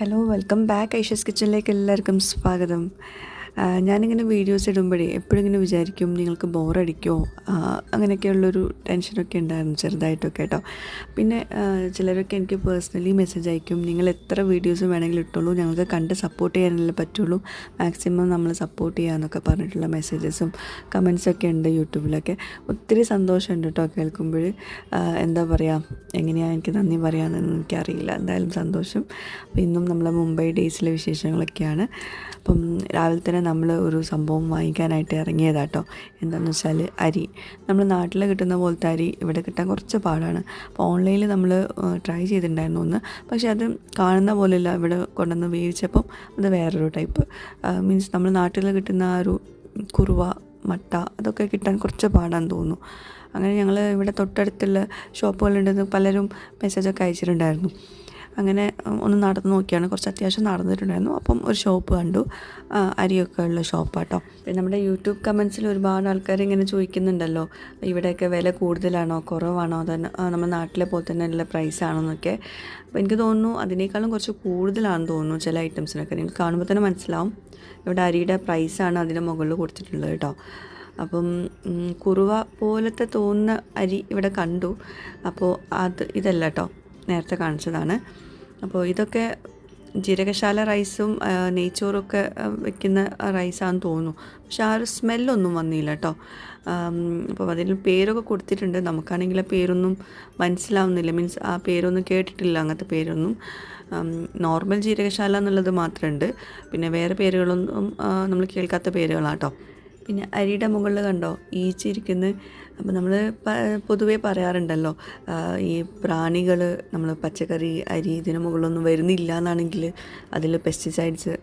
Hello welcome back Aisha's കിച്ചണിലേക്ക് എല്ലാവർക്കും സ്വാഗതം. ഞാനിങ്ങനെ വീഡിയോസ് ഇടുമ്പോഴേ എപ്പോഴും ഇങ്ങനെ വിചാരിക്കും നിങ്ങൾക്ക് ബോറടിക്കോ അങ്ങനെയൊക്കെയുള്ളൊരു ടെൻഷനൊക്കെ ഉണ്ടായിരുന്നു ചെറുതായിട്ടൊക്കെ കേട്ടോ. പിന്നെ ചിലരൊക്കെ എനിക്ക് പേഴ്സണലി മെസ്സേജ് അയക്കും. നിങ്ങൾ എത്ര വീഡിയോസ് വേണമെങ്കിലും ഇട്ടുള്ളൂ. ഞങ്ങൾക്ക് കണ്ട് സപ്പോർട്ട് ചെയ്യാനല്ലേ പറ്റുള്ളൂ. മാക്സിമം നമ്മൾ സപ്പോർട്ട് ചെയ്യാമെന്നൊക്കെ പറഞ്ഞിട്ടുള്ള മെസ്സേജസും കമൻസൊക്കെ ഉണ്ട് യൂട്യൂബിലൊക്കെ. ഒത്തിരി സന്തോഷമുണ്ട് കേട്ടോ കേൾക്കുമ്പോൾ എന്താ പറയുക എങ്ങനെയാണ് എനിക്ക് നന്ദി പറയാമെന്നൊന്നും എനിക്കറിയില്ല. എന്തായാലും സന്തോഷം. അപ്പോൾ ഇന്നും നമ്മളെ മുംബൈ ഡേയ്സിലെ വിശേഷങ്ങളൊക്കെയാണ്. അപ്പം രാവിലെ തന്നെ നമ്മൾ ഒരു സംഭവം വാങ്ങിക്കാനായിട്ട് ഇറങ്ങിയതാണ് കേട്ടോ എന്താണെന്ന് വെച്ചാൽ അരി. നമ്മൾ നാട്ടിൽ കിട്ടുന്ന പോലത്തെ അരി ഇവിടെ കിട്ടാൻ കുറച്ച് പാടാണ്. അപ്പോൾ ഓൺലൈനിൽ നമ്മൾ ട്രൈ ചെയ്തിട്ടുണ്ടായിരുന്നു ഒന്ന്. പക്ഷേ അത് കാണുന്ന പോലെയല്ല. ഇവിടെ കൊണ്ടുവന്ന് വേവിച്ചപ്പം അത് വേറൊരു ടൈപ്പ് മീൻസ് നമ്മൾ നാട്ടിൽ കിട്ടുന്ന ആ ഒരു കുറുവ മട്ട അതൊക്കെ കിട്ടാൻ കുറച്ച് പാടാന്ന് തോന്നുന്നു. അങ്ങനെ ഞങ്ങൾ ഇവിടെ തൊട്ടടുത്തുള്ള ഷോപ്പുകളുണ്ടെന്ന് പലരും മെസ്സേജൊക്കെ അയച്ചിട്ടുണ്ടായിരുന്നു. അങ്ങനെ ഒന്ന് നടന്ന് നോക്കിയാണ്. കുറച്ച് അത്യാവശ്യം നടന്നിട്ടുണ്ടായിരുന്നു. അപ്പം ഒരു ഷോപ്പ് കണ്ടു. അരിയൊക്കെ ഉള്ള ഷോപ്പാട്ടോ പിന്നെ നമ്മുടെ യൂട്യൂബ് കമൻസിൽ ഒരുപാട് ആൾക്കാർ ഇങ്ങനെ ചോദിക്കുന്നുണ്ടല്ലോ ഇവിടെയൊക്കെ വില കൂടുതലാണോ കുറവാണോ അതോ നമ്മുടെ നാട്ടിലെ പോലെ തന്നെ ഉള്ള ആണോ എന്നൊക്കെ അപ്പോൾ എനിക്ക് തോന്നുന്നു അതിനേക്കാളും കുറച്ച് കൂടുതലാണെന്ന് തോന്നുന്നു ചില ഐറ്റംസിനൊക്കെ നിങ്ങൾക്ക് കാണുമ്പോൾ തന്നെ മനസ്സിലാവും. ഇവിടെ അരിയുടെ പ്രൈസാണ് അതിന്റെ മുകളിൽ കൊടുത്തിട്ടുള്ളത് കേട്ടോ അപ്പം കുറുവ പോലത്തെ തോന്നുന്ന അരി ഇവിടെ കണ്ടു. അപ്പോൾ അത് ഇതല്ല കേട്ടോ നേരത്തെ കാണിച്ചതാണ്. അപ്പോൾ ഇതൊക്കെ ജീരകശാല റൈസും നെയ്ച്ചോറൊക്കെ വെക്കുന്ന റൈസാണെന്ന് തോന്നുന്നു. പക്ഷെ ആ ഒരു സ്മെല്ലൊന്നും വന്നില്ല കേട്ടോ. അപ്പോൾ അതിൽ പേരൊക്കെ കൊടുത്തിട്ടുണ്ട്. നമുക്കാണെങ്കിൽ ആ പേരൊന്നും മനസ്സിലാവുന്നില്ല. മീൻസ് ആ പേരൊന്നും കേട്ടിട്ടില്ല അങ്ങനത്തെ പേരൊന്നും. നോർമൽ ജീരകശാല എന്നുള്ളത് മാത്രമുണ്ട്. പിന്നെ വേറെ പേരുകളൊന്നും നമ്മൾ കേൾക്കാത്ത പേരുകളാട്ടോ പിന്നെ അരിയുടെ മുകളിൽ കണ്ടോ? ഈച്ചിരിക്കുന്നത് അപ്പോൾ നമ്മൾ പൊതുവേ പറയാറുണ്ടല്ലോ ഈ പ്രാണികൾ നമ്മൾ പച്ചക്കറി അരി ഇതിന് മുകളിലൊന്നും വരുന്നില്ല എന്നാണെങ്കിൽ അതിൽ പെസ്റ്റിസൈഡ്സ്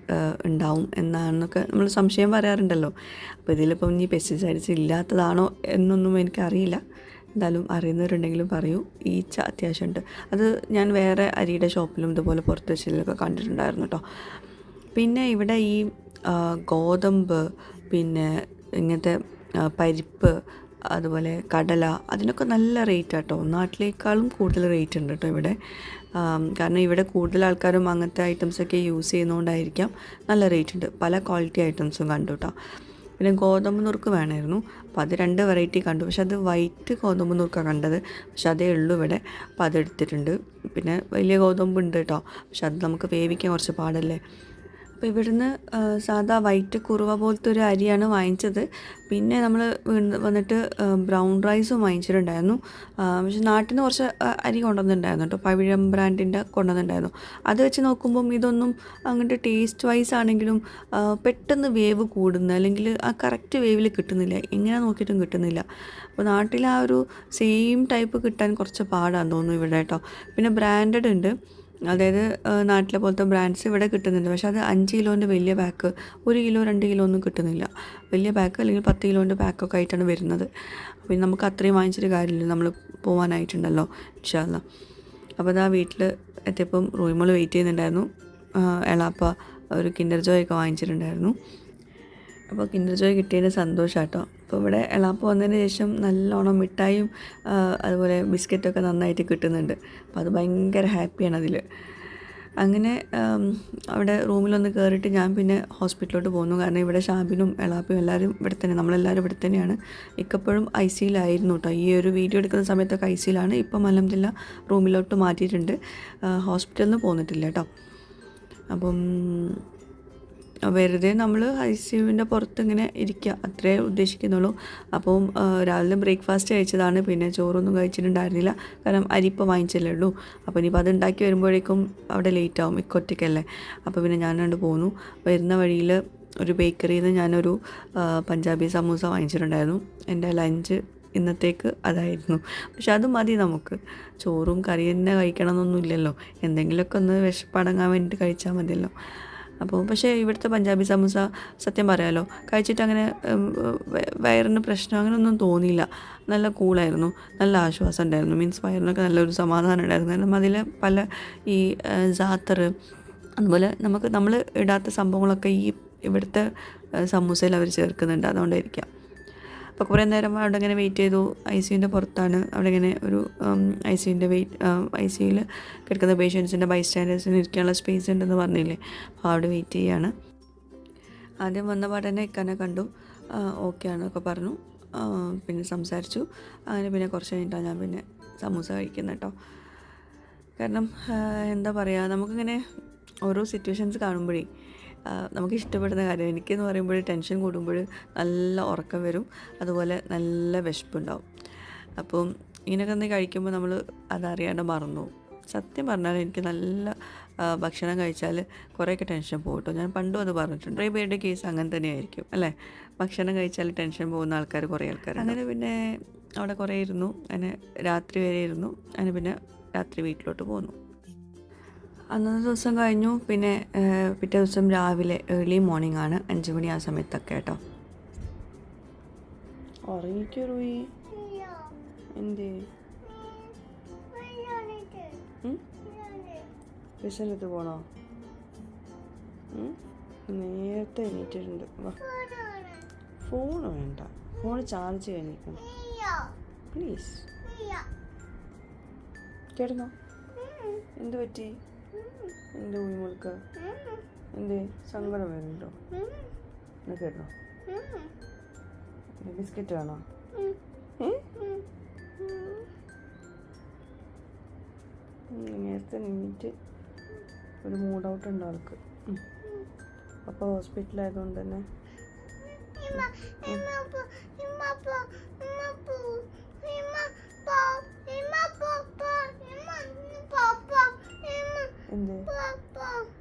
ഉണ്ടാവും എന്നാണെന്നൊക്കെ നമ്മൾ സംശയം പറയാറുണ്ടല്ലോ. അപ്പോൾ ഇതിലിപ്പം ഇനി പെസ്റ്റിസൈഡ്സ് ഇല്ലാത്തതാണോ എന്നൊന്നും എനിക്കറിയില്ല. എന്തായാലും അറിയുന്നവരുണ്ടെങ്കിലും പറയൂ. ഈച്ച അത്യാവശ്യമുണ്ട്. അത് ഞാൻ വേറെ അരിയുടെ ഷോപ്പിലും ഇതുപോലെ പുറത്ത് വെച്ചിലൊക്കെ കണ്ടിട്ടുണ്ടായിരുന്നു കേട്ടോ. പിന്നെ ഇവിടെ ഈ ഗോതമ്പ് പിന്നെ ഇങ്ങനത്തെ പരിപ്പ് അതുപോലെ കടല അതിനൊക്കെ നല്ല റേറ്റ് ആട്ടോ നാട്ടിലേക്കാളും കൂടുതൽ റേറ്റ് ഉണ്ട് കേട്ടോ ഇവിടെ കാരണം ഇവിടെ കൂടുതൽ ആൾക്കാരും അങ്ങനത്തെ ഐറ്റംസൊക്കെ യൂസ് ചെയ്യുന്നതുകൊണ്ടായിരിക്കാം നല്ല റേറ്റ് ഉണ്ട് പല ക്വാളിറ്റി ഐറ്റംസും കണ്ടു കേട്ടോ പിന്നെ ഗോതമ്പ് നുറുക്ക് വേണമായിരുന്നു അപ്പോൾ അത് രണ്ട് വെറൈറ്റി കണ്ടു. പക്ഷെ അത് വൈറ്റ് ഗോതമ്പ് നുറുക്കാണ് കണ്ടത്. പക്ഷെ അതേ ഉള്ളൂ ഇവിടെ. അപ്പോൾ അതെടുത്തിട്ടുണ്ട് പിന്നെ വലിയ ഗോതമ്പ് ഉണ്ട് കേട്ടോ പക്ഷെ അത് നമുക്ക് വേവിക്കാൻ കുറച്ച് പാടല്ലേ? അപ്പോൾ ഇവിടുന്ന് സാധാ വൈറ്റ് കുറുവ പോലത്തെ ഒരു അരിയാണ് വാങ്ങിച്ചത്. പിന്നെ നമ്മൾ വന്നിട്ട് ബ്രൗൺ റൈസും വാങ്ങിച്ചിട്ടുണ്ടായിരുന്നു. പക്ഷെ നാട്ടിൽ നിന്ന് കുറച്ച് അരി കൊണ്ടുവന്നിട്ടുണ്ടായിരുന്നു കേട്ടോ. പവിഴം ബ്രാൻഡിന്റെ കൊണ്ടുവന്നിട്ടുണ്ടായിരുന്നു. അത് വെച്ച് നോക്കുമ്പം ഇതൊന്നും അങ്ങോട്ട് ടേസ്റ്റ് വൈസ് ആണെങ്കിലും പെട്ടെന്ന് വേവ് കൂടുന്ന അല്ലെങ്കിൽ ആ കറക്റ്റ് വേവിൽ കിട്ടുന്നില്ല. എങ്ങനെ നോക്കിയിട്ടും കിട്ടുന്നില്ല. അപ്പോൾ നാട്ടിൽ ആ ഒരു സെയിം ടൈപ്പ് കിട്ടാൻ കുറച്ച് പാടാന്ന് തോന്നുന്നു ഇവിടെ കേട്ടോ. പിന്നെ ബ്രാൻഡഡ് ഉണ്ട്. അതായത് ആ, നാട്ടിലെ പോലത്തെ ബ്രാൻഡ്സ് ഇവിടെ കിട്ടുന്നുണ്ട് പക്ഷേ അത് അഞ്ച് കിലോന്റെ വലിയ പാക്ക് ഒരു കിലോ രണ്ട് കിലോ ഒന്നും കിട്ടുന്നില്ല. വലിയ പാക്ക് അല്ലെങ്കിൽ പത്ത് കിലോന്റെ പാക്കൊക്കെ ആയിട്ടാണ് വരുന്നത്. പിന്നെ നമുക്ക് അത്രയും വാങ്ങിച്ചിട്ട് കാര്യമില്ല. നമ്മൾ പോകാനായിട്ടുണ്ടല്ലോ ഇൻഷാല്ല അപ്പോൾ അതാ വീട്ടിൽ എത്തിയപ്പം റൂമോൾ വെയിറ്റ് ചെയ്യുന്നുണ്ടായിരുന്നു. ആ, എളാപ്പ ഒരു കിൻഡർ ജോയ് ഒക്കെ വാങ്ങിച്ചിട്ടുണ്ടായിരുന്നു. അപ്പോൾ കിൻഡർ ജോയ് കിട്ടിയതിന്റെ സന്തോഷം കേട്ടോ അപ്പോൾ ഇവിടെ എളാപ്പ് വന്നതിന് ശേഷം നല്ലോണം മിഠായും അതുപോലെ ബിസ്ക്കറ്റൊക്കെ നന്നായിട്ട് കിട്ടുന്നുണ്ട്. അപ്പോൾ അത് ഭയങ്കര ഹാപ്പിയാണ് അതിൽ. അങ്ങനെ അവിടെ റൂമിലൊന്ന് കയറിയിട്ട് ഞാൻ പിന്നെ ഹോസ്പിറ്റലിലോട്ട് പോകുന്നു കാരണം ഇവിടെ ഷാബിനും എളാപ്പും എല്ലാവരും ഇവിടെ തന്നെ നമ്മളെല്ലാവരും ഇവിടെ തന്നെയാണ്. ഇക്കപ്പോഴും ഐ സിയിലായിരുന്നു കേട്ടോ. ഈ ഒരു വീഡിയോ എടുക്കുന്ന സമയത്തൊക്കെ ഐ സിയിലാണ്. ഇപ്പം അലഹമില്ല റൂമിലോട്ട് മാറ്റിയിട്ടുണ്ട്. ഹോസ്പിറ്റലിൽ നിന്ന് പോന്നിട്ടില്ല കേട്ടോ. അപ്പം വെറുതെ നമ്മൾ ഐ സി യുവിന്റെ പുറത്ത് ഇങ്ങനെ ഇരിക്കുക അത്രേ ഉദ്ദേശിക്കുന്നുള്ളൂ. അപ്പം രാവിലെ ബ്രേക്ക്ഫാസ്റ്റ് കഴിച്ചതാണ്. പിന്നെ ചോറൊന്നും കഴിച്ചിട്ടുണ്ടായിരുന്നില്ല. കാരണം അരി ഇപ്പോൾ വാങ്ങിച്ചല്ലേ ഉള്ളൂ. അപ്പോൾ ഇനിയിപ്പോൾ അത് ഉണ്ടാക്കി വരുമ്പോഴേക്കും അവിടെ ലേറ്റ് ആവും ഇക്കൊറ്റയ്ക്കല്ലേ അപ്പോൾ പിന്നെ ഞാൻ കണ്ട് പോന്നു. വരുന്ന വഴിയിൽ ഒരു ബേക്കറിയിൽ നിന്ന് ഞാനൊരു പഞ്ചാബി സമൂസ വാങ്ങിച്ചിട്ടുണ്ടായിരുന്നു. എന്റെ ലഞ്ച് ഇന്നത്തേക്ക് അതായിരുന്നു. പക്ഷെ അത് മതി നമുക്ക്. ചോറും കറി തന്നെ കഴിക്കണമെന്നൊന്നുമില്ലല്ലോ. എന്തെങ്കിലുമൊക്കെ ഒന്ന് വിശപ്പടങ്ങാൻ വേണ്ടിയിട്ട് കഴിച്ചാൽ മതിയല്ലോ. അപ്പോൾ പക്ഷേ ഇവിടുത്തെ പഞ്ചാബി സമൂസ സത്യം പറയാലോ കഴിച്ചിട്ട് അങ്ങനെ വയറിന് പ്രശ്നം അങ്ങനെ ഒന്നും തോന്നിയില്ല. നല്ല കൂളായിരുന്നു നല്ല ആശ്വാസം ഉണ്ടായിരുന്നു. മീൻസ് വയറിനൊക്കെ നല്ലൊരു സമാധാനം ഉണ്ടായിരുന്നു. കാരണം അതിൽ പല ഈ ജാത്തർ അതുപോലെ നമുക്ക് നമ്മൾ ഇടാത്ത സംഭവങ്ങളൊക്കെ ഈ ഇവിടുത്തെ സമൂസയിൽ അവർ ചേർക്കുന്നുണ്ട്. അതുകൊണ്ടായിരിക്കാം. അപ്പോൾ കുറേ നേരം അവിടെ ഇങ്ങനെ വെയിറ്റ് ചെയ്തു. ഐ സിയുന്റെ പുറത്താണ്. അവിടെ ഇങ്ങനെ ഒരു ഐ സിയുന്റെ വെയിറ്റ് ഐ സിയിൽ കിടക്കുന്ന പേഷ്യൻസിന്റെ ബൈ സ്റ്റാൻഡേഴ്സിന് ഇരിക്കാനുള്ള സ്പേസ് ഉണ്ടെന്ന് പറഞ്ഞില്ലേ? അപ്പോൾ അവിടെ വെയിറ്റ് ചെയ്യാണ്. ആദ്യം വന്ന പാടന്നെ ഇക്കാനെ കണ്ടു. ഓക്കെ ആണെന്നൊക്കെ പറഞ്ഞു. പിന്നെ സംസാരിച്ചു. അങ്ങനെ പിന്നെ കുറച്ച് കഴിഞ്ഞിട്ടാണ് ഞാൻ പിന്നെ സമൂസ കഴിക്കുന്നത് കേട്ടോ കാരണം എന്താ പറയുക നമുക്കിങ്ങനെ ഓരോ സിറ്റുവേഷൻസ് കാണുമ്പോഴേ നമുക്ക് ഇഷ്ടപ്പെടുന്ന കാര്യം എനിക്കെന്ന് പറയുമ്പോൾ ടെൻഷൻ കൂടുമ്പോൾ നല്ല ഉറക്കം വരും. അതുപോലെ നല്ല വിശപ്പുണ്ടാവും. അപ്പം ഇങ്ങനെയൊക്കെ ഒന്ന് കഴിക്കുമ്പോൾ നമ്മൾ അതറിയാണ്ട് മറന്നു. സത്യം പറഞ്ഞാൽ എനിക്ക് നല്ല ഭക്ഷണം കഴിച്ചാൽ കുറേയൊക്കെ ടെൻഷൻ പോകട്ടോ ഞാൻ പണ്ടും അത് പറഞ്ഞിട്ടുണ്ട്. കുറേ പേരുടെ കേസ് അങ്ങനെ തന്നെയായിരിക്കും അല്ലേ? ഭക്ഷണം കഴിച്ചാൽ ടെൻഷൻ പോകുന്ന ആൾക്കാർ കുറേ ആൾക്കാർ അങ്ങനെ പിന്നെ അവിടെ കുറേ ഇരുന്നു. അങ്ങനെ രാത്രി വരെ ഇരുന്നു. അങ്ങനെ പിന്നെ രാത്രി വീട്ടിലോട്ട് പോന്നു. അന്നത്തെ ദിവസം കഴിഞ്ഞു. പിന്നെ പിറ്റേ ദിവസം രാവിലെ ഏർലി മോർണിംഗ് ആണ്. അഞ്ച് മണി ആ സമയത്തൊക്കെ കേട്ടോ. ഉറങ്ങിക്കോ റൂയി എന്തേ? ട്യൂഷനെടുത്ത് പോണോ? നേരത്തെ എണീറ്റിട്ടുണ്ട്. ഫോൺ വേണ്ട. ഫോൺ ചാർജ് കഴിഞ്ഞിരിക്കണം. പ്ലീസ്. കേട്ടോ എന്ത് പറ്റി? എന്ത് ഉയിമുളുക്ക എന്തേ സങ്കടം വരുന്നുണ്ടോ കേട്ടോ ബിസ്ക്കറ്റ് വേണോ നേരത്തെ നിന്നിട്ട് ഒരു മൂഡ് ഔട്ട് ഉണ്ട് ആൾക്ക് അപ്പൊ അപ്പോൾ ഹോസ്പിറ്റലായതുകൊണ്ട് തന്നെ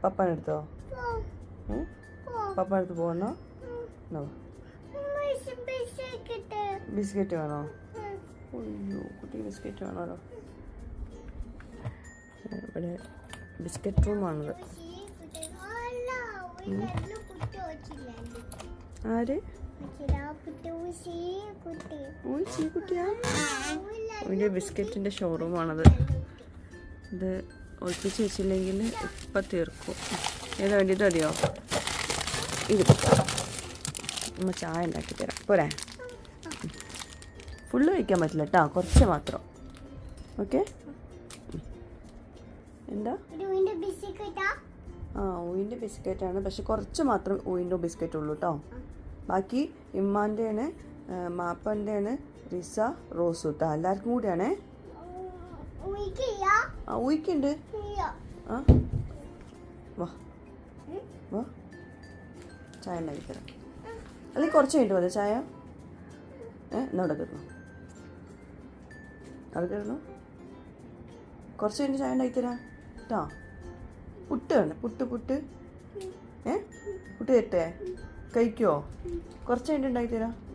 പപ്പാന്റെ അടുത്ത് പോകണോ ബിസ്ക്കറ്റ് വേണോ അയ്യോ കുട്ടി ബിസ്ക്കറ്റ് വേണമല്ലോ ഇവിടെ ബിസ്ക്കറ്റ് റൂമാണത് ആര് ഓ ചീക്കുട്ടിയാ ഇതിന്റെ ബിസ്ക്കറ്റിന്റെ ഷോറൂമാണത് ഇത് ഒളിപ്പിച്ച് വെച്ചില്ലെങ്കിൽ ഇപ്പം തീർക്കും. ഏതാ വേണ്ടിയിട്ട് മതിയോ? ഇത് നമ്മൾ ചായ ഉണ്ടാക്കി തരാം. പോരാ? ഫുള്ള് കഴിക്കാൻ പറ്റില്ല കേട്ടോ. കുറച്ച് മാത്രം. ഓക്കെ? എന്താ? ആ ഊയിന്റെ ബിസ്ക്കറ്റാണ്. പക്ഷെ കുറച്ച് മാത്രം ഊയിന്റെ ബിസ്ക്കറ്റ് ഉള്ളൂ കേട്ടോ. ബാക്കി ഇമ്മാന്റെയാണ് മാപ്പന്റെയാണ് റിസ റോസു കേട്ടോ എല്ലാവർക്കും കൂടിയാണേ? ആ ഊയിക്കുണ്ട് ആ. വാ. വാ. ചായ ഉണ്ടാക്കി തരാം. അല്ലെങ്കിൽ കുറച്ച് കഴിഞ്ഞിട്ട് മതി. ചായ? ഏ എന്നവിടെ കിടന്നു. അവിടെ കിട്ടണം കുറച്ച് കഴിഞ്ഞ് ചായ ഉണ്ടാക്കി തരാം. കേട്ടോ പുട്ട് വേണ്ട. പുട്ട് പുട്ട്. ഏ? പുട്ട് തരട്ടെ? കഴിക്കുമോ കുറച്ച് കഴിഞ്ഞിട്ട് ഉണ്ടാക്കി തരാം.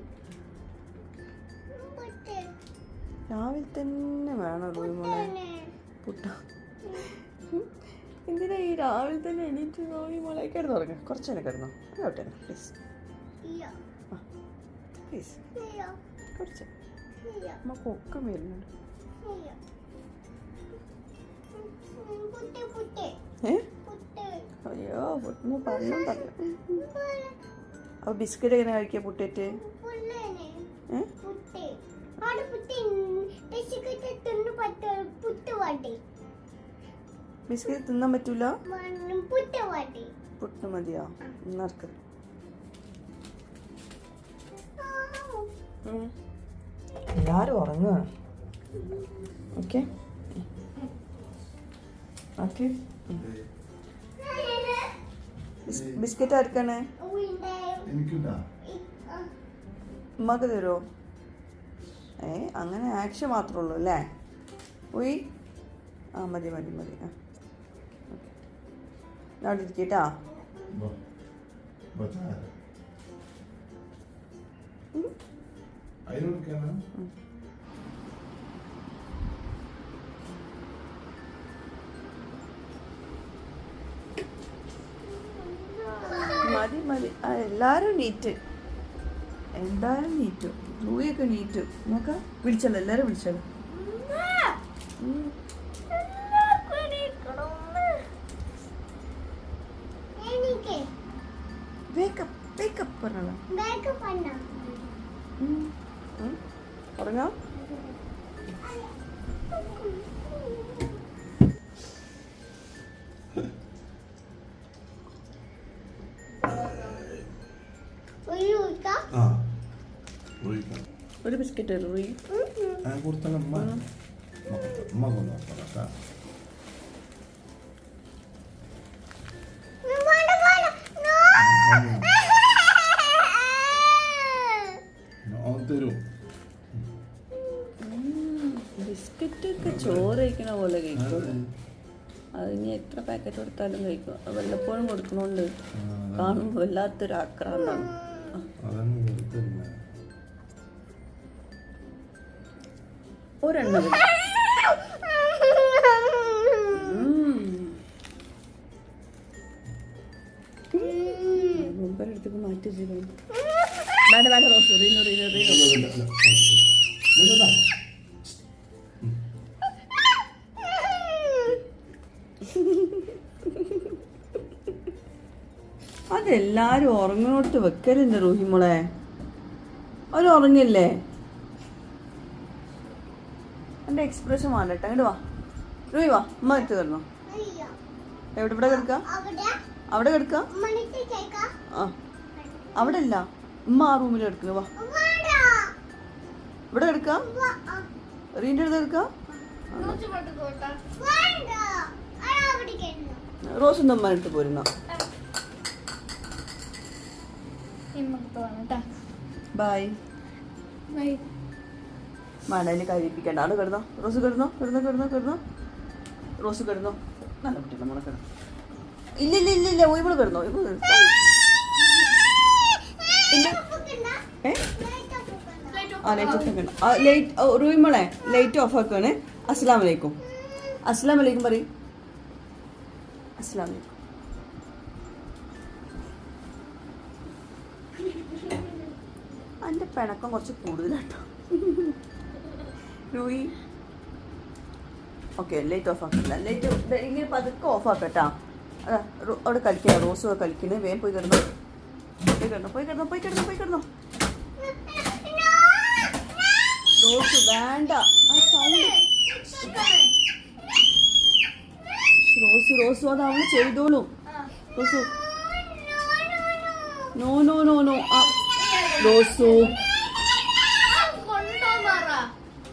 രാവിലെ തന്നെ വേണം റൂയി മോളെ. പുട്ട. എന്തിനാ ഈ രാവിലെ തന്നെ എണീറ്റ് നോയി മോളെ? കിടന്നു തുടങ്ങി കുറച്ച് നേരം കിടന്നു. അതോട്ടെ പ്ലീസ് പ്ലീസ് കുറച്ച് നമുക്ക് ഒക്കെ വരുന്നുണ്ട്. അയ്യോ പൊട്ടിന് പറഞ്ഞു പറഞ്ഞു. അപ്പോൾ ബിസ്ക്കറ്റ് എങ്ങനെ കഴിക്കുക പുട്ടേറ്റ്? ഏ? ബിസ്ക്കറ്റ് തിന്നാൻ പറ്റൂല? പുട്ട് മതിയോ? എന്നർക്ക് എല്ലാരും ഉറങ്ങുക ഓക്കെ. ഓക്കെ. ബിസ്ക്കറ്റ് ആർക്കാണ്? ഉമ്മക്ക് തരുമോ ഏ അങ്ങനെ ആക്ഷൻ മാത്രമേ ഉള്ളൂ അല്ലേ? ഉയ് ആ മതി മതി മതി. ആ. അവിടെ ഇരിക്കട്ടാ. മതി മതി. ആ എല്ലാവരും നീറ്റ്. എന്തായാലും നീറ്റു. ലൂയൊക്കെ എണീറ്റ്. നോക്കാം വിളിച്ചല്ലോ എല്ലാവരും വിളിച്ചല്ലോ. കൊടുത്താൽ അമ്മ. അമ്മ കൊണ്ടു കേട്ടോ അവൻ തരും. ബിസ്ക്കറ്റ് ഒക്കെ ചോറ് കഴിക്കണ പോലെ കഴിക്കും. അത്. ഇനി എത്ര പാക്കറ്റ് കൊടുത്താലും കഴിക്കും. അത് വല്ലപ്പോഴും കൊടുക്കണോണ്ട് കാണുമ്പോൾ വല്ലാത്തൊരു ആക്രാന്താണ്. ഒരെണ്ണം മാറ്റി വേണ്ട വേണ്ട റോസ് റീനു റീനു റീനു. അതെല്ലാരും ഉറങ്ങണോട്ട് വെക്കലുണ്ട് റൂഹിമോളെ അവർ ഉറങ്ങില്ലേ? എന്റെ എക്സ്പ്രഷൻ വേണ്ടട്ടെ അങ്ങോട്ട് വാ. റൂഹി വാ. അമ്മ എടുത്ത് തരണോ എവിടെ ഇവിടെ കിടക്ക? അവിടെ. കിടക്ക? ആ. അവിടെ അല്ല ഉമ്മ ആ റൂമിൽ കിടക്കുന്നു. വാ. ഇവിടെ കിടക്ക? റീന്റെ അടുത്ത് കിടക്ക? റോസ് ഉമ്മ എടുത്ത് ബൈ ബൈ മണയിൽ കഴിപ്പിക്കേണ്ട. ആൾ കിടന്നോ. റോസ് കിടന്നോ. കിടന്നോ കിടന്നോ കിടന്നോ. റോസ് കിടന്നോ. നല്ല കുട്ടി നമ്മളെ കിടന്നു. ഇല്ല ഇല്ല ഇല്ല ഇല്ല. ഇവൾ കിടന്നോ. ഇവൾ ഇല്ല. Light off light light off ആക്കുകയാണ് അസ്സാം വലൈക്കും അസ്സാം വലൈക്കും പറയും. അസ്സാം വലൈക്കും എന്റെ പിണക്കം കുറച്ച് കൂടുതലാട്ടോ. റൂയി ഓക്കെ ലൈറ്റ് ഓഫ് ആക്കില്ല ലൈറ്റ് ഇങ്ങനെ പതുക്കെ ഓഫ് ആക്കട്ടാ. അവിടെ കളിക്കുക റോസ് കളിക്കുന്നത് വേഗം പോയി കിടന്നു. പോയി കിടന്നു പോയി കിടന്നു പോയി കിടന്നു പോയി കിടന്നു. റോസ് വേണ്ട. ആ സൗണ്ട് റോസ് അത് അവൾ ചെയ്തോളൂ. Rosu. No no no no Rosu.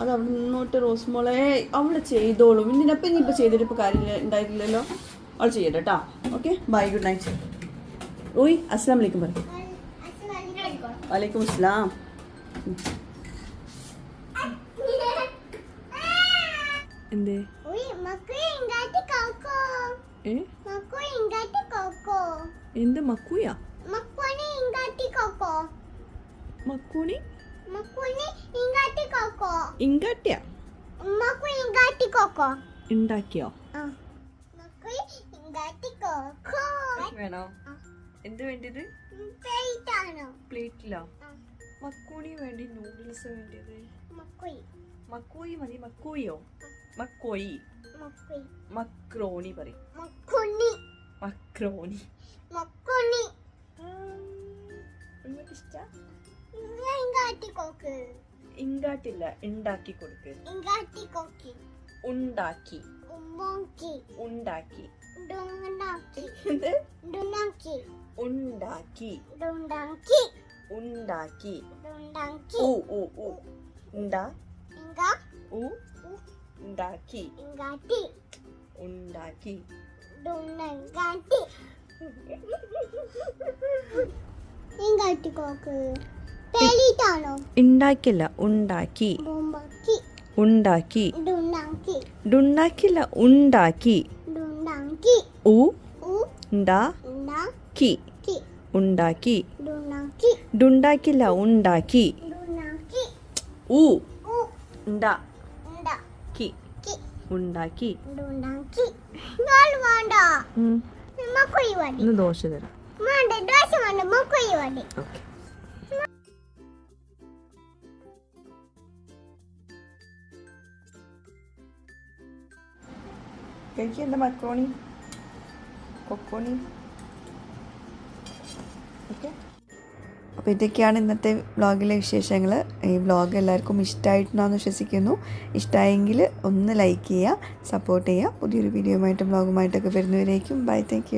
അത് അവിടെ നിന്നോട്ട് റോസ് മോളെ അവൾ ചെയ്തോളും. ഇതിനപ്പം ഇനിയിപ്പോൾ ചെയ്തിട്ട് ഇപ്പോൾ കാര്യമില്ല ഉണ്ടായിട്ടില്ലല്ലോ അവൾ ചെയ്യട്ടെ കേട്ടോ ഓക്കെ ബൈ ഗുഡ് നൈറ്റ്. ഓയ് അസ്സാം വലൈക്കും പറ വലൈക്കും അസ്സലാം എന്തേ? എന്ത് കോക്കോ. മക്കൂണി? ഇങ്കാട്ടിയാ ഉണ്ടാക്കിയോ? വേണോ? എന്ത് വേണ്ടിയത്? പ്ലേറ്റിലോ? മക്കൂണി വേണ്ടി നൂഡിൽസ് വേണ്ടത് മക്കോയി. മതി മക്കോയിയോ? മക്കോയി. മക്രോണി പറയും. മക്രോണി. നിങ്ങൾക്ക് ഇഷ്ട ഇങ്കാട്ടില്ല ഉണ്ടാക്കി. കൊടുക്ക് ഉണ്ടാക്കി. ഉണ്ടാക്കി. ഉണ്ടാക്കി ഉണ്ടാക്കി. ഉണ്ടാക്കി ഓ ഓ ഓ ഉണ്ടാ. ഉ ഉണ്ടാക്കി. ഉണ്ടാക്കി. പേലിട്ടാണോ ഉണ്ടാക്കില്ല. ഉണ്ടാക്കി. ഉണ്ടാക്കി. ഡുണ്ടാക്കി ഡുണ്ടാക്കില്ല ഉണ്ടാക്കി. ഉ ഉണ്ടാക്കി. ഉണ്ടാക്കി. ഉണ്ടാക്കി. ഡുണ്ടാക്കി ഡുണ്ടാക്കില്ല ഉണ്ടാക്കി. ഉ. ഉണ്ടാക്കി ഉണ്ടാക്കി ദോശ തരാം. ദോശ വേണ്ട. മക്കുഴി ഓക്കെ. കഴിക്കുക എന്റെ മക്രോണി? കൊക്കോണി. ഓക്കെ. അപ്പോൾ ഇതൊക്കെയാണ് ഇന്നത്തെ വ്ളോഗിലെ വിശേഷങ്ങൾ ഈ വ്ളോഗ് എല്ലാവർക്കും ഇഷ്ടമായിട്ടുണ്ടെന്ന് വിശ്വസിക്കുന്നു. ഇഷ്ടമായെങ്കിൽ ഒന്ന് ലൈക്ക് ചെയ്യുക സപ്പോർട്ട് ചെയ്യുക. പുതിയൊരു വീഡിയോയുമായിട്ടും വ്ളോഗുമായിട്ടൊക്കെ വരുന്നവരേക്കും ബൈ താങ്ക്